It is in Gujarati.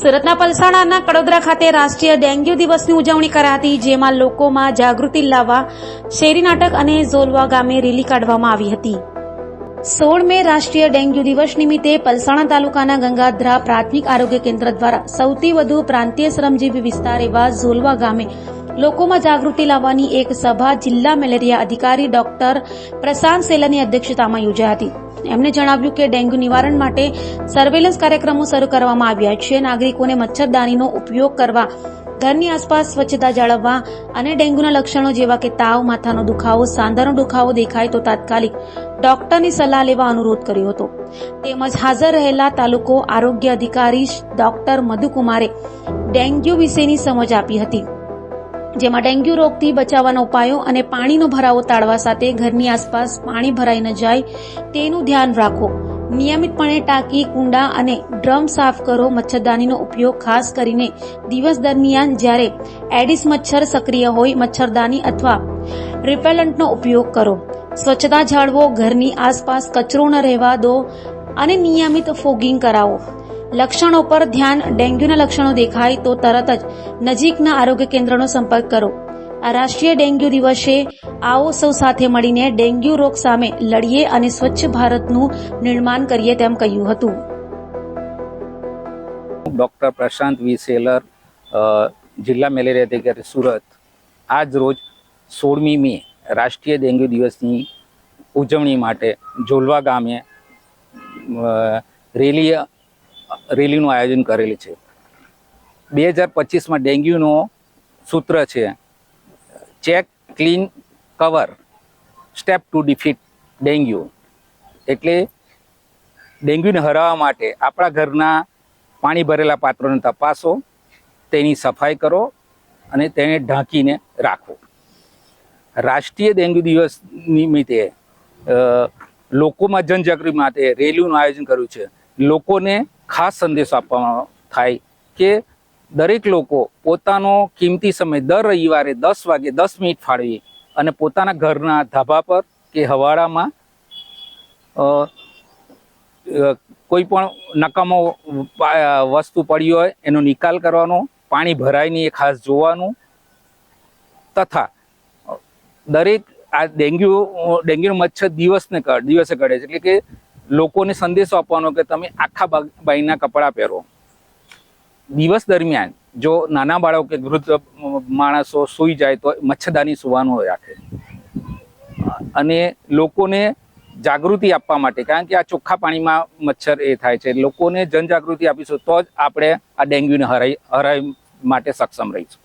સુરતના પલસાણાના કડોદરા ખાતે રાષ્ટ્રીય ડેન્ગ્યુ દિવસની ઉજવણી કરાતી, જેમાં લોકોમાં જાગૃતિ લાવવા, શેરી નાટક અને ઝોલવા ગામે રેલી કાઢવામાં આવી હતી. સોળ મે રાષ્ટ્રીય ડેન્ગ્યુ દિવસ નિમિત્તે પલસાણા તાલુકાના ગંગાધ્રા પ્રાથમિક આરોગ્ય કેન્દ્ર દ્વારા સૌથી વધુ પ્રાંતીય શ્રમજીવી વિસ્તાર એવા ઝોલવા ગામે લોકોમાં જાગૃતિ લાવવાની એક સભા જિલ્લા મેલેરિયા અધિકારી ડોક્ટર પ્રશાંત સેલાની અધ્યક્ષતામાં યોજાઈ હતી. એમણે જણાવ્યું કે ડેન્ગ્યુ નિવારણ માટે સર્વેલન્સ કાર્યક્રમો શરૂ કરવામાં આવ્યા છે. નાગરિકોને મચ્છરદાનીનો ઉપયોગ કરવા, ઘરની આસપાસ સ્વચ્છતા જાળવવા અને ડેન્ગ્યુના લક્ષણો જેવા કે તાવ, માથાનો દુખાવો, સાંધાનો દુખાવો દેખાય તો તાત્કાલિક ડોક્ટરની સલાહ લેવા અનુરોધ કર્યો હતો. તેમજ હાજર રહેલા તાલુકો આરોગ્ય અધિકારી ડોક્ટર મધુકુમારે ડેન્ગ્યુ વિશેની સમજ આપી હતી. જેમાં ડેન્ગ્યુ રોગથી બચાવવાના ઉપાયો અને પાણીનો ભરાવો ટાળવા સાથે ઘરની આસપાસ પાણી ભરાઈ ન જાય તેનું ધ્યાન રાખો. નિયમિતપણે ટાંકી, કુંડા અને ડ્રમ સાફ કરો. મચ્છરદાનીનો ઉપયોગ ખાસ કરીને દિવસ દરમિયાન જ્યારે એડિસ મચ્છર સક્રિય હોય, મચ્છરદાની અથવા રિપેલન્ટનો ઉપયોગ કરો. સ્વચ્છતા જાળવો. ઘરની આસપાસ કચરો ન રહેવા દો અને નિયમિત ફોગિંગ કરાવો. લક્ષણો પર ધ્યાન ડેન્ગ્યુના લક્ષણો દેખાય તો તરત જ નજીકના આરોગ્ય કેન્દ્રનો સંપર્ક કરો. આ રાષ્ટ્રીય ડેન્ગ્યુ દિવસે આવો સૌ સાથે મળીને ડેન્ગ્યુ રોગ સામે લડીએ અને સ્વચ્છ ભારતનું નિર્માણ કરીએ તેમ કહ્યું હતું. Doctor Prashant V. સેલર જિલ્લા મેલેરિયા અધિકારી સુરત. આજ રોજ સોળમી મે રાષ્ટ્રીય ડેન્ગ્યુ દિવસની ઉજવણી માટે ઝોલવા ગામે રેલી રેલીનું આયોજન કરેલું છે. બે હજાર પચીસમાં ડેન્ગ્યુનો સૂત્ર છે, check, clean, cover, step to defeat dengue. એટલે ડેન્ગ્યુને હરાવવા માટે આપણા ઘરના પાણી ભરેલા પાત્રોને તપાસો, તેની સફાઈ કરો અને તેને ઢાંકીને રાખો. રાષ્ટ્રીય ડેન્ગ્યુ દિવસ નિમિત્તે લોકોમાં જનજાગૃતિ માટે રેલીનું આયોજન કર્યું છે. લોકોને ખાસ સંદેશો આપવામાં થાય કે દરેક લોકો પોતાનો કિંમતી સમય દર રવિવારે દસ વાગે દસ મિનિટ ફાળવી અને પોતાના ઘરના ધાબા પર કે હવાડામાં કોઈ પણ નકામો વસ્તુ પડી હોય એનો નિકાલ કરવાનો, પાણી ભરાય નહીં એ ખાસ જોવાનું તથા દરેક આ ડેન્ગ્યુ ડેન્ગ્યુ મચ્છર દિવસને દિવસે કરે છે. એટલે કે લોકોને સંદેશો આપવાનો કે તમે આખા બાઈના કપડાં પહેરો. દિવસ દરમિયાન જો નાના બાળકો કે વૃદ્ધ માણસો સૂઈ જાય તો મચ્છરદાની સુવાનું રાખે. અને લોકોને જાગૃતિ આપવા માટે, કારણ કે આ ચોખ્ખા પાણીમાં મચ્છર એ થાય છે, લોકોને જનજાગૃતિ આપીશું તો જ આપણે આ ડેન્ગ્યુને હરાઈ હરાઈ માટે સક્ષમ રહીશું.